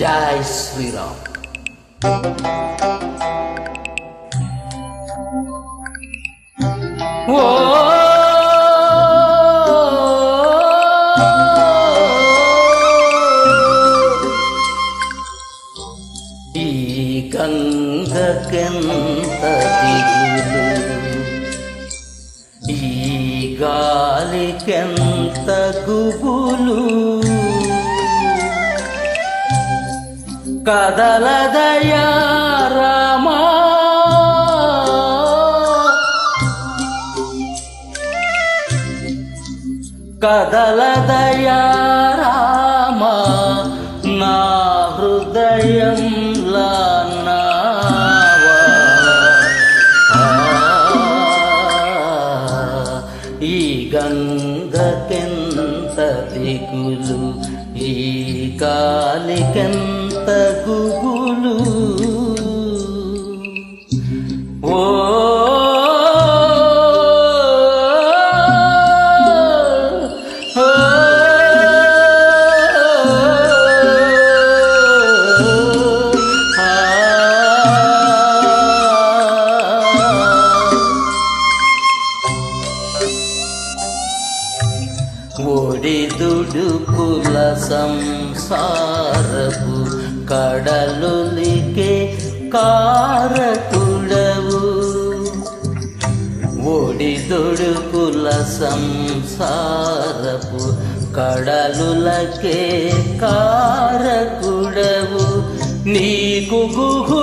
జై శ్రీరామ్. ఓ ఈ గంగకెంత దిగులు ఈ గాలికెంత గుబులు? కదలదయా రామా కదలదయా రామా నా హృదయం నావా. ఈ గంగకెంత దిగులు ఈ కాలికెంత గుగులు ఓ ఒడిదుడుకుల సంసారపు కడలులికే కారకుడవు. ఒడిదుడుకుల సంసారపు కడలులకే కారకుడవు. నీకు గుహుడు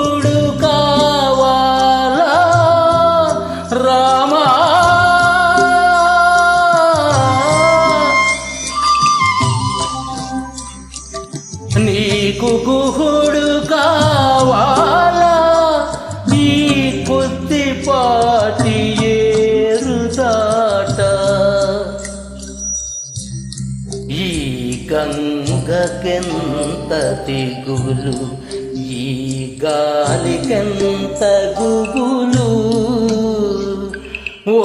గంగకెంత దిగులు ఈ గాలికెంత గుగులు ఓ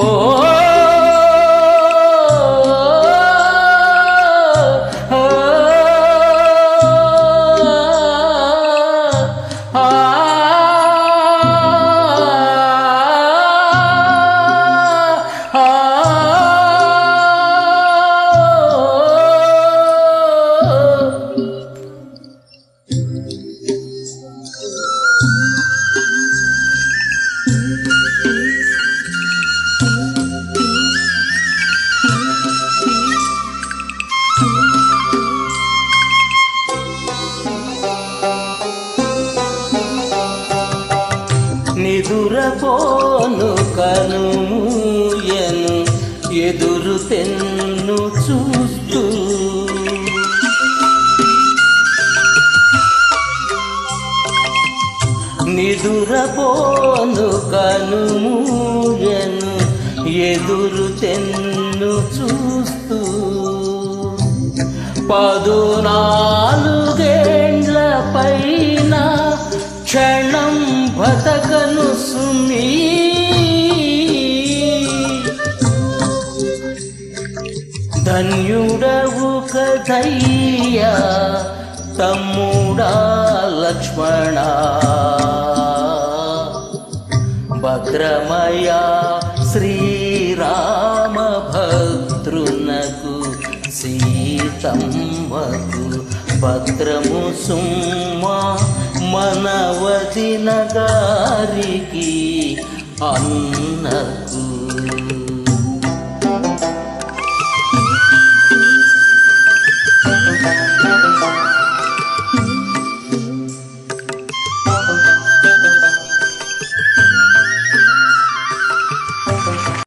ఎదురపోను కనుమూయను ఎదురు తెన్ను చూస్తూ. నిదురపోను కనుమూయను ఎదురు తెన్ను చూస్తూ. పదునాలు బతకను సుమీ. ధన్యుడవు కథయ్యా తమ్ముడా లక్ష్మణ. భద్రమయా శ్రీరామ భద్రునకు సీతమ్మకు భద్రము సుమ్మా మనవదిన గారికి అన్నకు.